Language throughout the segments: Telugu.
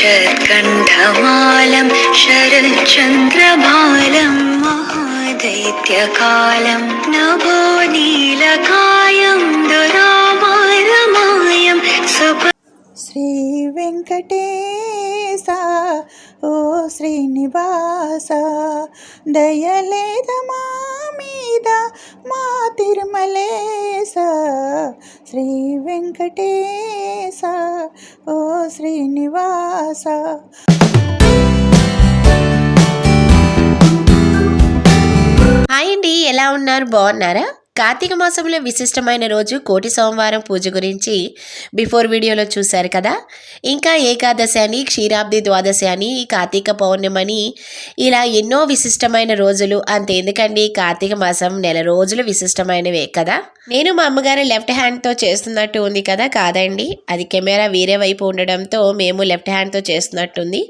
शरत्कण्ठमालं शरच्चन्द्रमालं महादैत्यकालं नभो नीलकायं दुरामारमायं सुप श्रीवेङ्कटेशा ఓ శ్రీనివాస దయలేద మా మీద మా తిరుమలేస శ్రీ వెంకటేశ ఓ శ్రీనివాస. హాయ్ అండి ఎలా ఉన్నారు? బాగున్నారా? కార్తీక మాసంలో విశిష్టమైన రోజు కోటి సోమవారం పూజ గురించి బిఫోర్ వీడియోలో చూశారు కదా. ఇంకా ఏకాదశి అని క్షీరాబ్ది ద్వాదశి అని కార్తీక పౌర్ణమని ఇలా ఎన్నో విశిష్టమైన రోజులు. అంతెందుకండి కార్తీక మాసం నెల రోజులు విశిష్టమైనవే కదా. నేను మా అమ్మగారు లెఫ్ట్ హ్యాండ్తో చేస్తున్నట్టు ఉంది కదా కాదండి? అది కెమెరా వేరే వైపు ఉండడంతో మేము లెఫ్ట్ హ్యాండ్తో చేస్తున్నట్టుంది.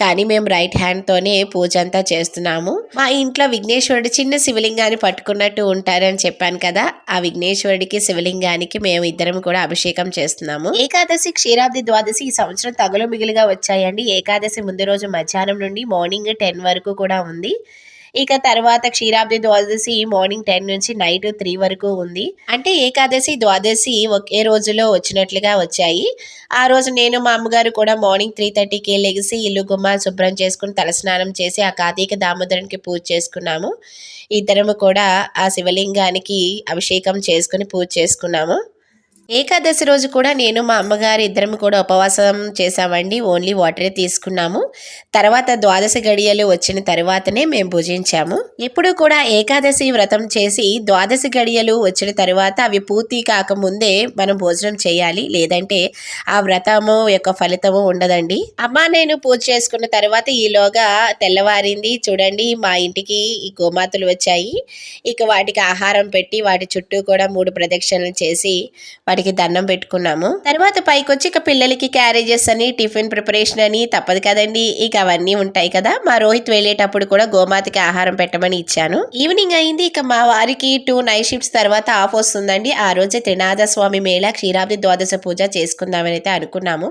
కానీ మేము రైట్ హ్యాండ్తోనే పూజ అంతా చేస్తున్నాము. మా ఇంట్లో విఘ్నేశ్వరుడు చిన్న శివలింగాన్ని పట్టుకున్నట్టు ఉంటారని చెప్పారు చెప్పాను కదా ఆ విఘ్నేశ్వరుడికి శివలింగానికి మేము ఇద్దరం కూడా అభిషేకం చేస్తున్నాము. ఏకాదశి క్షీరాబ్ది ద్వాదశి ఈ సంవత్సరం తగులు మిగిలిగా వచ్చాయండి. ఏకాదశి ముందు రోజు మధ్యాహ్నం నుండి మార్నింగ్ టెన్ వరకు కూడా ఉంది. ఇక తర్వాత క్షీరాబ్ది ద్వాదశి మార్నింగ్ టెన్ నుంచి నైట్ త్రీ వరకు ఉంది. అంటే ఏకాదశి ద్వాదశి ఒకే రోజులో వచ్చినట్లుగా వచ్చాయి. ఆ రోజు నేను మా అమ్మగారు కూడా మార్నింగ్ త్రీ థర్టీకి లెగిసి ఇల్లు గుమ్మ శుభ్రం చేసుకుని తలస్నానం చేసి ఆ కార్తీక దామోదరునికి పూజ చేసుకున్నాము. ఇద్దరము కూడా ఆ శివలింగానికి అభిషేకం చేసుకుని పూజ చేసుకున్నాము. ఏకాదశి రోజు కూడా నేను మా అమ్మగారు ఇద్దరం కూడా ఉపవాసం చేసామండి ఓన్లీ వాటరే తీసుకున్నాము. తర్వాత ద్వాదశ గడియలు వచ్చిన తర్వాతనే మేము భుజించాము ఇప్పుడు కూడా ఏకాదశి వ్రతం చేసి ద్వాదశ గడియలు వచ్చిన తర్వాత అవి పూర్తి కాకముందే మనం భోజనం చేయాలి. లేదంటే ఆ వ్రతము యొక్క ఫలితము ఉండదండి. అమ్మ నేను పూజ చేసుకున్న తర్వాత ఈలోగా తెల్లవారింది. చూడండి మా ఇంటికి ఈ గోమాతలు వచ్చాయి. ఇక వాటికి ఆహారం పెట్టి వాటి చుట్టూ కూడా మూడు ప్రదక్షిణలు చేసి వాటికి దండం పెట్టుకున్నాము. తర్వాత పైకి వచ్చి ఇక పిల్లలకి క్యారేజెస్ అని టిఫిన్ ప్రిపరేషన్ అని తప్పదు కదండి. ఇక అవన్నీ ఉంటాయి కదా. మా రోహిత్ వెళ్ళేటప్పుడు కూడా గోమాతకి ఆహారం పెట్టమని ఇచ్చాను. ఈవినింగ్ అయింది. ఇక మా వారికి టూ నైట్ షిఫ్ట్స్ తర్వాత ఆఫ్ వస్తుందండి. ఆ రోజే త్రినాథ స్వామి మేళ క్షీరాబ్ది ద్వాదశ పూజ చేసుకుందామని అయితే అనుకున్నాము.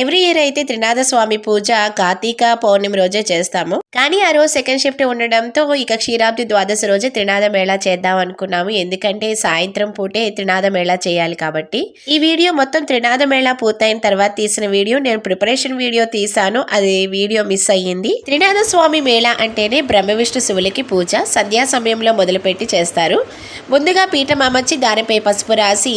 ఎవ్రీ ఇయర్ అయితే త్రినాథ స్వామి పూజ కార్తీక పౌర్ణమి రోజే చేస్తాము. కానీ ఆ రోజు సెకండ్ షిఫ్ట్ ఉండడంతో ఇక క్షీరాబ్ది ద్వాదశ రోజే త్రినాథ మేళా చేద్దాం అనుకున్నాము. ఎందుకంటే సాయంత్రం పూటే త్రినాథ మేళా చేయాలి కాబట్టి ఈ వీడియో మొత్తం త్రినాథ మేళా పూర్తయిన తర్వాత తీసిన వీడియో. నేను ప్రిపరేషన్ వీడియో తీసాను. అది వీడియో మిస్ అయ్యింది. త్రినాథ స్వామి మేళా అంటేనే బ్రహ్మ విష్ణు శివులకి పూజ. సంధ్యా సమయంలో మొదలుపెట్టి చేస్తారు. ముందుగా పీఠం అమర్చి దానిపై పసుపు రాసి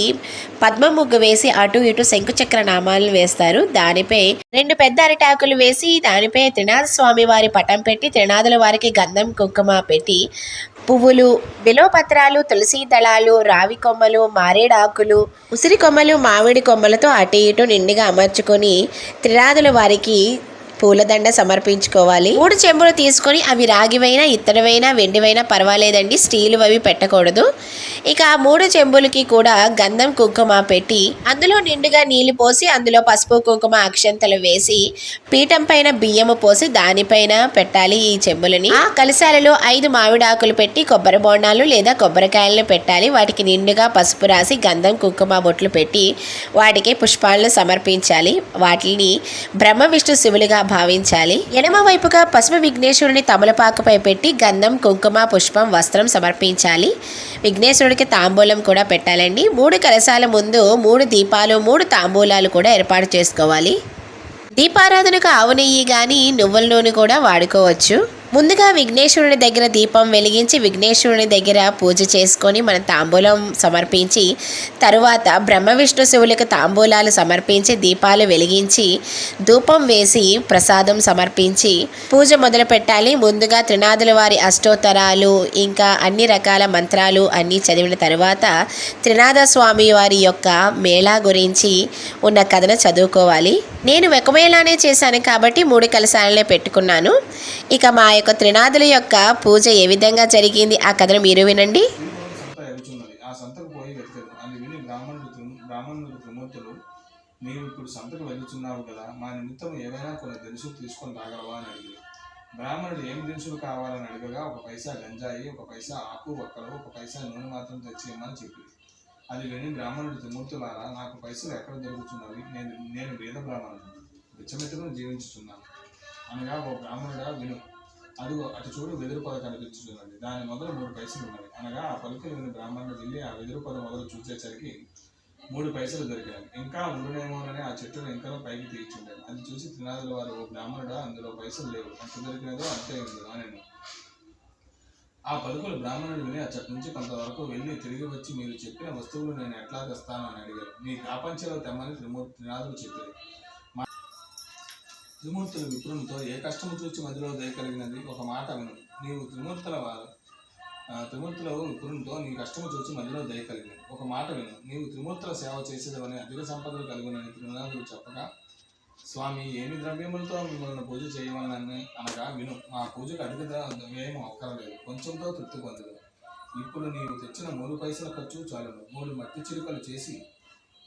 పద్మ ముగ్గు వేసి అటు ఇటు శంకుచక్ర నామాలను వేస్తారు. దానిపై రెండు పెద్ద అరిటాకులు వేసి దానిపై త్రినాథ స్వామి వారి పటం పెట్టి త్రినాథుల వారికి గంధం కుంకుమ పెట్టి పువ్వులు బిలోపత్రాలు తులసి దళాలు రావి కొమ్మలు మారేడాకులు ఉసిరి కొమ్మలు మామిడి కొమ్మలతో అటు ఇటు నిండుగా అమర్చుకొని త్రిరాదుల వారికి పూలదండ సమర్పించుకోవాలి. మూడు చెంబులు తీసుకొని అవి రాగివైనా ఇత్తడివైనా వెండివైనా పర్వాలేదండి స్టీలు అవి పెట్టకూడదు. ఇక ఆ మూడు చెంబులకి కూడా గంధం కుంకుమ పెట్టి అందులో నిండుగా నీళ్ళు పోసి అందులో పసుపు కుంకుమ అక్షంతలు వేసి పీఠం పైన బియ్యము పోసి దానిపైన పెట్టాలి ఈ చెంబులని. ఆ కలశాలలో ఐదు మామిడాకులు పెట్టి కొబ్బరి బోండాలు లేదా కొబ్బరికాయలను పెట్టాలి. వాటికి నిండుగా పసుపు రాసి గంధం కుంకుమ బొట్లు పెట్టి వాటికి పుష్పాలను సమర్పించాలి. వాటిని బ్రహ్మ విష్ణు శివులుగా భావించాలి. ఎడమ వైపుగా పసుపు విఘ్నేశ్వరుని తమలపాకుపై పెట్టి గంధం కుంకుమ పుష్పం వస్త్రం సమర్పించాలి. విఘ్నేశ్వరుడికి తాంబూలం కూడా పెట్టాలండి. మూడు కలశాల ముందు మూడు దీపాలు మూడు తాంబూలాలు కూడా ఏర్పాటు చేసుకోవాలి. దీపారాధనకు ఆవు నెయ్యి కానీ నువ్వుల నూనె కూడా వాడుకోవచ్చు. ముందుగా విఘ్నేశ్వరుని దగ్గర దీపం వెలిగించి విఘ్నేశ్వరుని దగ్గర పూజ చేసుకొని మన తాంబూలం సమర్పించి తరువాత బ్రహ్మ విష్ణు శివులకు తాంబూలాలు సమర్పించి దీపాలు వెలిగించి ధూపం వేసి ప్రసాదం సమర్పించి పూజ మొదలు పెట్టాలి. ముందుగా త్రినాథుల వారి అష్టోత్తరాలు ఇంకా అన్ని రకాల మంత్రాలు అన్నీ చదివిన తర్వాత త్రినాథ స్వామి వారి యొక్క మేళా గురించి ఉన్న కథను చదువుకోవాలి. నేను వెకమేళానే చేశాను కాబట్టి మూడు కలశాలనే పెట్టుకున్నాను. ఇక మా యొక్క త్రినాథుల యొక్క పూజ ఏ విధంగా జరిగింది? ఆ కథను మీరు వినండి. సంత ఆ సంతకు పోయి వెతికారు అది విని బ్రాహ్మణుడు బ్రాహ్మణుడు త్రిమూర్తులు నీవు ఇప్పుడు సంతకు వెళ్తున్నావు కదా మా నిమిత్తం ఏదైనా కొన్ని దినుసులు తీసుకొని రాగలవా? అని అడిగారు బ్రాహ్మణుడు ఏం దినుసులు కావాలని అడగగా ఒక పైసా గంజాయి ఒక పైసా ఆకు ఒక్కలు ఒక పైసా నూనె మాత్రం తెచ్చేయమని చెప్పింది. అది విని బ్రాహ్మణుడు త్రిమూర్తులారా నాకు పైసలు ఎక్కడ దొరుకుతున్నవి? నేను నేను వేద బ్రాహ్మణుడు విచ్చమెత్తుకుని జీవించుతున్నాను అనగా ఓ బ్రాహ్మణుడా విను అదిగో అటు చూడు వెదురు పొద కనిపించుచున్నది దాని మొదలు మూడు పైసలు ఉన్నాయి. అనగా ఆ పలుకులు విని బ్రాహ్మణుడు వెళ్ళి ఆ వెదురు పొద మొదలు చూసేసరికి మూడు పైసలు దొరికాయి. ఇంకా ఉండునేమోనని ఆ చెట్టును ఇంకా పైకి తీర్చుండాను అది చూసి త్రినాథుల వారు ఓ బ్రాహ్మణుడా అందులో పైసలు లేవు. అంత దొరికినదో అంతే ఉంది అని ఆ పలుకులు బ్రాహ్మణుడు విని చెట్టు నుంచి కొంతవరకు వెళ్ళి తిరిగి వచ్చి మీరు చెప్పిన వస్తువులు నేను ఎట్లా తెస్తాను అని అడిగారు. మీ కాపంచలో తెమ్మని త్రిమూర్తి త్రినాథులు చెప్పారు త్రిమూర్తుల విప్రునితో ఏ కష్టము చూచి మధ్యలో దయకలిగినది? ఒక మాట విను. నీవు త్రిమూర్తుల వారు త్రిమూర్తుల విప్రునితో నీ కష్టము చూచి మధ్యలో దయకలిగినది. ఒక మాట విను. నీవు త్రిమూర్తుల సేవ చేసేదవని అధిక సంపదలు కలిగినని త్రినాథులు చెప్పగా స్వామి ఏమి ద్రవ్యములతో మిమ్మల్ని పూజ చేయమని అనగా విను. మా పూజకు అధిక ద్ర- వ్యయం అక్కర్లేదు కొంచెంతో తృప్తి పొందదు ఇప్పుడు నీవు తెచ్చిన మూడు పైసల ఖర్చు చాలును. మూడు మట్టి చిలుకలు చేసి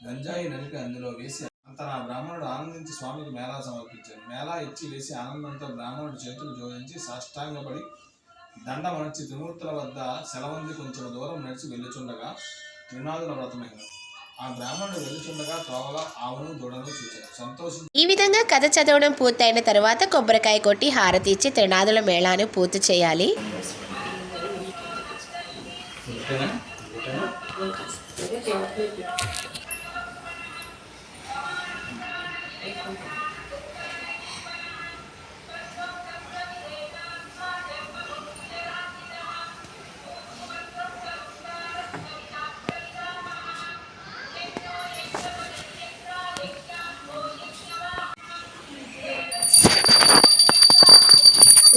గంజాయి నలిపి అందులో వేసి అంత నా బ్రాహ్మణుడు ఆనందించి స్వామికి మేళా సమర్పించాడు. మేళా ఇచ్చి వేసి ఆనందంతో బ్రాహ్మణుడు చేతులు జోడించి సాష్టాంగపడి దండ మణచి త్రిమూర్తుల వద్ద సెలవంది కొంచెం దూరం నడిచి వెళ్ళుచుండగా త్రినాథుల వ్రతమైన ఆ బ్రాహ్మణుడు వెళ్ళుచుండగా త్రోవగా ఆవును దూడను చూశాడు సంతోషం ఈ విధంగా కథ చదవడం పూర్తయిన తర్వాత కొబ్బరికాయ కొట్టి హారతి ఇచ్చి త్రినాదుల మేళాను పూర్తి చేయాలి.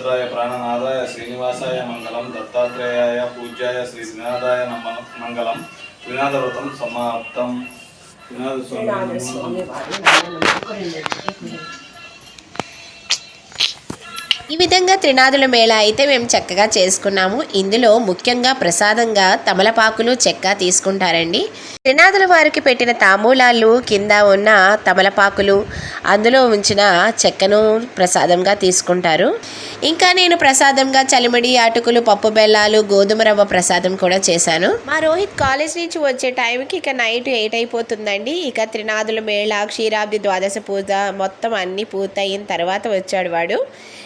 సుభద్రాయ ప్రాణనాదాయ శ్రీనివాసాయ మంగళం దత్తాత్రేయాయ పూజ్యాయ శ్రీ శ్రీనాథాయ నమ మంగళం. త్రినాథ వ్రతం సమాప్తం. శ్రీనాథ స్వామి ఈ విధంగా త్రినాదుల మేళ అయితే మేము చక్కగా చేసుకున్నాము. ఇందులో ముఖ్యంగా ప్రసాదంగా తమలపాకులు చెక్క తీసుకుంటారండి. త్రినాదుల వారికి పెట్టిన తాంబూలాలు కింద ఉన్న తమలపాకులు అందులో ఉంచిన చెక్కను ప్రసాదంగా తీసుకుంటారు. ఇంకా నేను ప్రసాదంగా చలిమిడి అటుకులు పప్పు బెల్లాలు గోధుమ రవ్వ ప్రసాదం కూడా చేశాను. మా రోహిత్ కాలేజ్ నుంచి వచ్చే టైంకి ఇక నైట్ ఎయిట్ అయిపోతుందండి. ఇక త్రినాదుల మేళ క్షీరాబ్ది ద్వాదశ పూజ మొత్తం అన్నీ పూర్తయిన తర్వాత వచ్చాడు వాడు.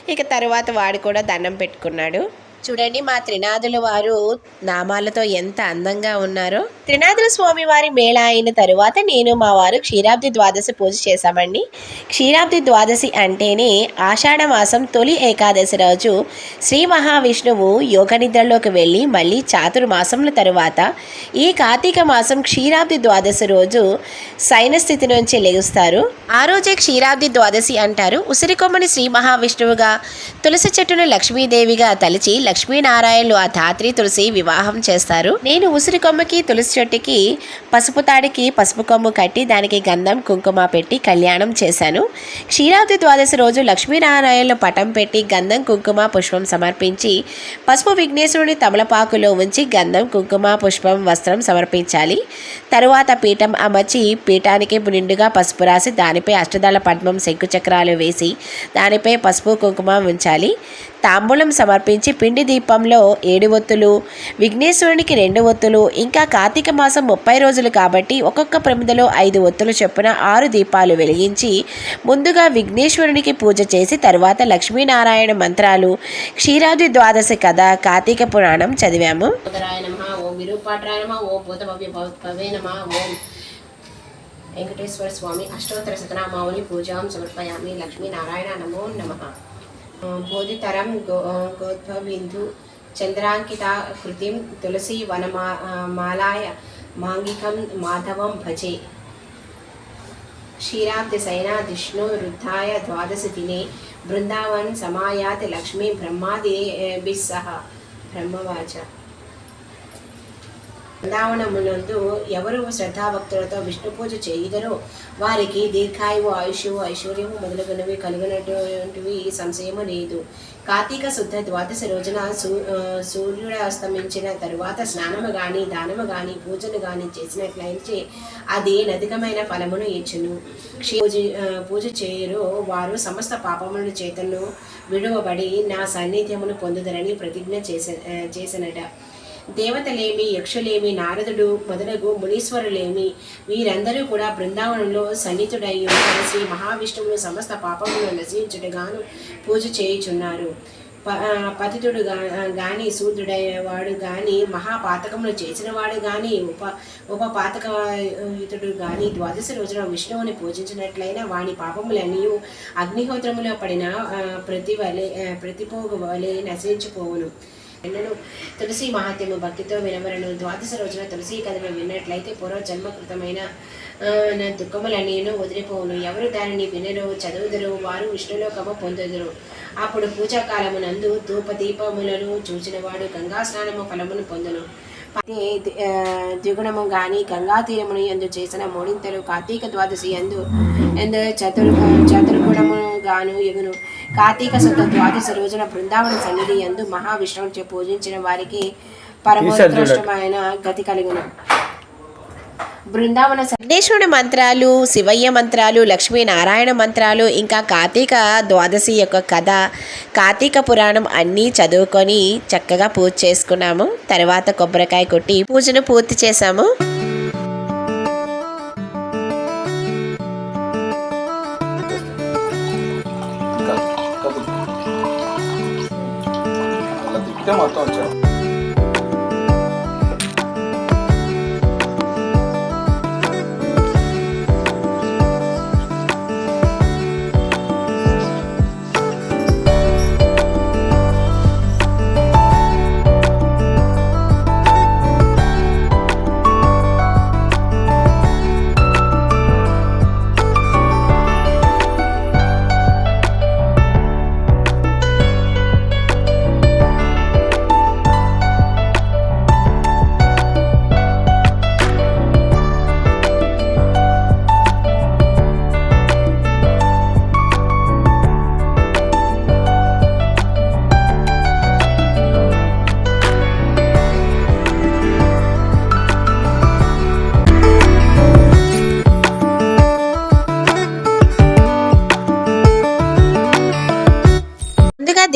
ఇక తర్వాత వాడు కూడా దండం పెట్టుకున్నాడు. చూడండి మా త్రినాథులు వారు నామాలతో ఎంత అందంగా ఉన్నారో. త్రినాథుల స్వామి వారి మేళ అయిన తరువాత నేను మా వారు క్షీరాబ్ది ద్వాదశి పూజ చేశామండి. క్షీరాబ్ది ద్వాదశి అంటేనే ఆషాఢ మాసం తొలి ఏకాదశి రోజు శ్రీ మహావిష్ణువు యోగ నిద్రలోకి వెళ్ళి మళ్ళీ చాతుర్మాసముల తరువాత ఈ కార్తీక మాసం క్షీరాబ్ది ద్వాదశి రోజు సైన స్థితి నుంచి లెగుస్తారు. ఆ రోజే క్షీరాబ్ది ద్వాదశి అంటారు. ఉసిరికొమ్మని శ్రీ మహావిష్ణువుగా తులసి చెట్టును లక్ష్మీదేవిగా తలిచి లక్ష్మీనారాయణలు ఆ ధాత్రి తులసి వివాహం చేస్తారు. నేను ఉసిరి కొమ్మకి తులసి చెట్టుకి పసుపు తాడికి పసుపు కొమ్ము కట్టి దానికి గంధం కుంకుమ పెట్టి కళ్యాణం చేశాను. క్షీరాబ్ది ద్వాదశి రోజు లక్ష్మీనారాయణలు పటం పెట్టి గంధం కుంకుమ పుష్పం సమర్పించి పసుపు విఘ్నేశ్వరుని తమలపాకులో ఉంచి గంధం కుంకుమ పుష్పం వస్త్రం సమర్పించాలి. తరువాత పీఠం అమర్చి పీఠానికి నిండుగా పసుపు రాసి దానిపై అష్టదళ పద్మం శంకుచక్రాలు వేసి దానిపై పసుపు కుంకుమ ఉంచాలి. తాంబూలం సమర్పించి పిండి దీపంలో ఏడు ఒత్తులు విఘ్నేశ్వరునికి రెండు ఒత్తులు ఇంకా కార్తీక మాసం ముప్పై రోజులు కాబట్టి ఒక్కొక్క ప్రమిదలో ఐదు ఒత్తులు చొప్పున ఆరు దీపాలు వెలిగించి ముందుగా విఘ్నేశ్వరునికి పూజ చేసి తరువాత లక్ష్మీనారాయణ మంత్రాలు క్షీరాది ద్వాదశి కథ కార్తీక పురాణం చదివాము. వెంకటేశ్వర స్వామి అష్టోత్తర శతనామావళి పూజాం సమర్పయామి లక్ష్మీనారాయణ నమో నమ. బోధితరం గోత్వబిందు చంద్రాంకిత కృతిం తులసి వనమా మాలాయ మాంగికం మాధవం భజే. క్షీరాబ్ది క్షీరాబ్ధసైనా జిష్ణు రుద్ధాయ ద్వాదశ దినే బృందావన్ సమాయాత్ లక్ష్మీ బ్రహ్మాదిభిస్సహ బ్రహ్మవాచ. బృందావనమునందు ఎవరు శ్రద్ధాభక్తులతో విష్ణు పూజ చేయుదరో వారికి దీర్ఘాయువు ఆయుష్ ఐశ్వర్యము మొదలగునవి కలిగినటువంటివి సంశయము లేదు కార్తీక శుద్ధ ద్వాదశ రోజున సూ సూర్యుడు అస్తమించిన తరువాత స్నానము గాని దానము గాని పూజలు గాని చేసినట్లయితే అది నదికమైన ఫలమును ఇచ్చును. పూజ పూజ చేయరు వారు సమస్త పాపముల చేతను విడువబడి నా సాన్నిధ్యమును పొందుదరని ప్రతిజ్ఞ చేసే చేసినట. దేవతలేమి యక్షులేమి నారదుడు మొదలగు మునీశ్వరులేమి వీరందరూ కూడా బృందావనంలో సన్నిహితుడై కలిసి మహావిష్ణువును సమస్త పాపములను నశించుటగాను పూజ చేయుచున్నారు. ప- పతితుడు గాని శూద్రుడైనవాడు గాని మహాపాతకములు చేసిన వాడు గాని ఉప ఉపపాతకయుతుడు గాని ద్వాదశ రోజున విష్ణువుని పూజించినట్లయినా వాని పాపములన్నీ అగ్నిహోత్రములో పడిన ప్రతి వలె ప్రతిపోగు వలె నశించిపోవును. ఎన్నను తులసి మహాత్యము భక్తితో వినమరను ద్వాదశ రోజున తులసి కథను విన్నట్లయితే పూర్వ జన్మకృతమైన నా దుఃఖములన్నీను వదిలిపోవును. ఎవరు దానిని వినరు చదువుదరు వారు విష్ణులోకము పొందుదురు. అప్పుడు పూజాకాలమునందు ధూప దీపములను చూచినవాడు గంగా స్నానము ఫలమును పొందును. ద్విగుణము గాని గంగా తీరమును ఎందు చేసిన మూడింతలు కార్తీక ద్వాదశి ఎందు ఎందు చతుర్ చతుర్గుణము గాను ఎగును. కార్తీక శుద్ధ ద్వాదశి రోజున బృందావన సన్నిధి ఎందు మహావిష్ణువుని పూజించిన వారికి పరమోత్కృష్టమైన గతి కలిగిన. బృందావన స- విఘ్నేశ్వరుడి మంత్రాలు శివయ్య మంత్రాలు లక్ష్మీనారాయణ మంత్రాలు ఇంకా కార్తీక ద్వాదశి యొక్క కథ కార్తీక పురాణం అన్నీ చదువుకొని చక్కగా పూజ చేసుకున్నాము తర్వాత కొబ్బరికాయ కొట్టి పూజను పూర్తి చేశాము మొత్తం వచ్చాడు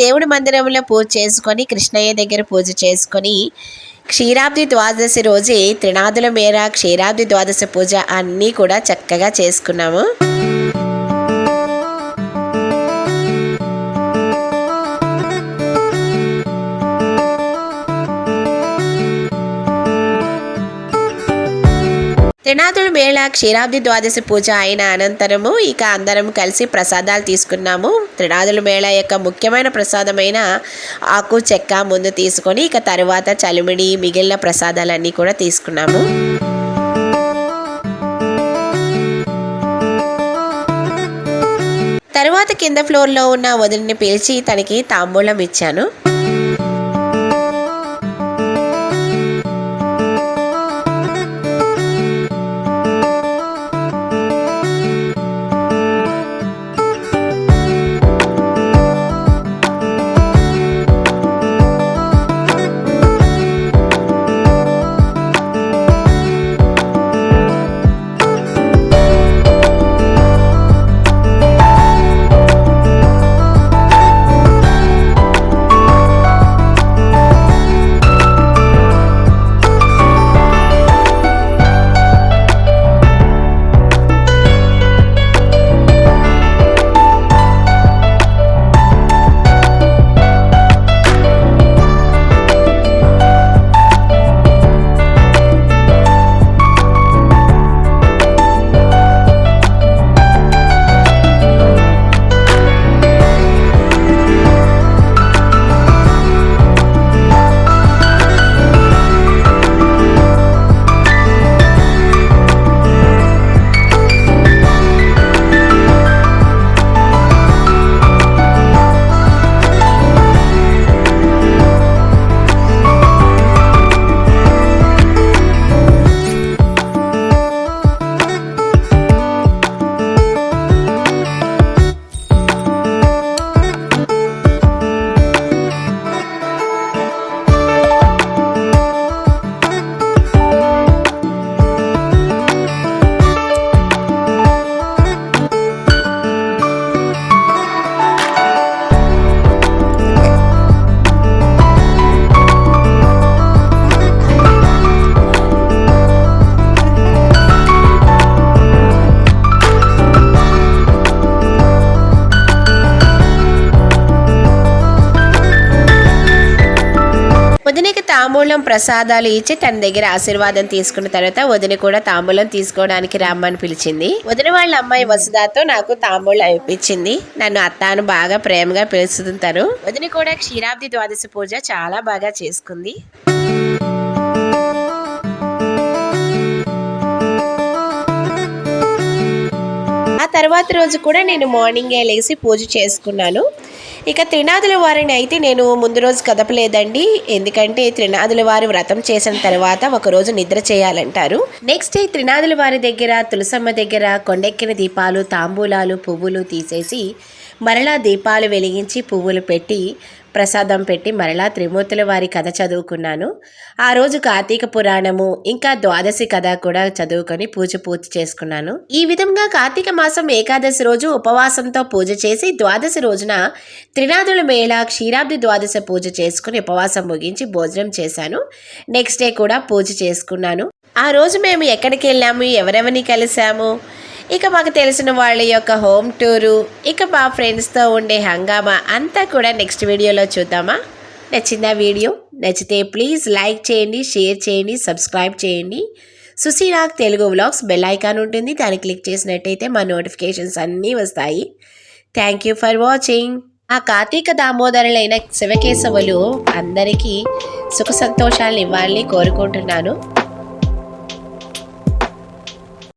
దేవుడి మందిరంలో పూజ చేసుకొని కృష్ణయ్య దగ్గర పూజ చేసుకొని క్షీరాబ్ది ద్వాదశి రోజే త్రినాదుల మేర క్షీరాబ్ది ద్వాదశి పూజ అన్నీ కూడా చక్కగా చేసుకున్నాము. త్రినాథుడు మేళ క్షీరాబ్ది ద్వాదశి పూజ అయిన అనంతరము ఇక అందరం కలిసి ప్రసాదాలు తీసుకున్నాము. త్రినాథుల మేళ యొక్క ముఖ్యమైన ప్రసాదమైన ఆకు చెక్క ముందు తీసుకొని ఇక తరువాత చలిమిడి మిగిలిన ప్రసాదాలన్నీ కూడా తీసుకున్నాము. తరువాత కింద ఫ్లోర్లో ఉన్న వదిలిని పిలిచి తనకి తాంబూలం ఇచ్చాను. తాంబూలం ప్రసాదాలు ఇచ్చి తన దగ్గర ఆశీర్వాదం తీసుకున్న తర్వాత వదిన కూడా తాంబూలం తీసుకోవడానికి రమ్మని పిలిచింది. వదిన వాళ్ళ అమ్మాయి వసుదాతో నాకు తాంబూలం ఇప్పించింది నన్ను అత్తాను బాగా ప్రేమగా పిలుస్తుంటారు. వదిన కూడా క్షీరాబ్ది ద్వాదశి పూజ చాలా బాగా చేసుకుంది. తర్వాత రోజు కూడా నేను మార్నింగే లేచి పూజ చేసుకున్నాను. ఇక త్రినాదుల వారిని అయితే నేను ముందు రోజు కదపలేదండి. ఎందుకంటే త్రినాదుల వారు వ్రతం చేసిన తర్వాత ఒక రోజు నిద్ర చేయాలంటారు. నెక్స్ట్ డే త్రినాదుల వారి దగ్గర తులసమ్మ దగ్గర కొండెక్కిన దీపాలు తాంబూలాలు పువ్వులు తీసేసి మరలా దీపాలు వెలిగించి పువ్వులు పెట్టి ప్రసాదం పెట్టి మరలా త్రిమూర్తుల వారి కథ చదువుకున్నాను. ఆ రోజు కార్తీక పురాణము ఇంకా ద్వాదశి కథ కూడా చదువుకొని పూజ పూర్తి చేసుకున్నాను. ఈ విధంగా కార్తీక మాసం ఏకాదశి రోజు ఉపవాసంతో పూజ చేసి ద్వాదశి రోజున త్రినాదుల మేళ క్షీరాబ్ది ద్వాదశి పూజ చేసుకుని ఉపవాసం ముగించి భోజనం చేశాను. నెక్స్ట్ డే కూడా పూజ చేసుకున్నాను. ఆ రోజు మేము ఎక్కడికి వెళ్ళాము? ఎవరెవరిని కలిసాము ఇక మాకు తెలిసిన వాళ్ళ యొక్క హోమ్ టూరు ఇక మా ఫ్రెండ్స్తో ఉండే హంగామా అంతా కూడా నెక్స్ట్ వీడియోలో చూద్దామా? నచ్చిందా వీడియో? నచ్చితే ప్లీజ్ లైక్ చేయండి షేర్ చేయండి సబ్స్క్రైబ్ చేయండి. Susheerag Telugu vlogs bell icon ఉంటుంది దాన్ని క్లిక్ చేసినట్టయితే మా నోటిఫికేషన్స్ అన్నీ వస్తాయి. Thank you for watching. ఆ కార్తీక దామోదరులైన శివకేశవులు అందరికీ సుఖ సంతోషాలను ఇవ్వాలని కోరుకుంటున్నాను.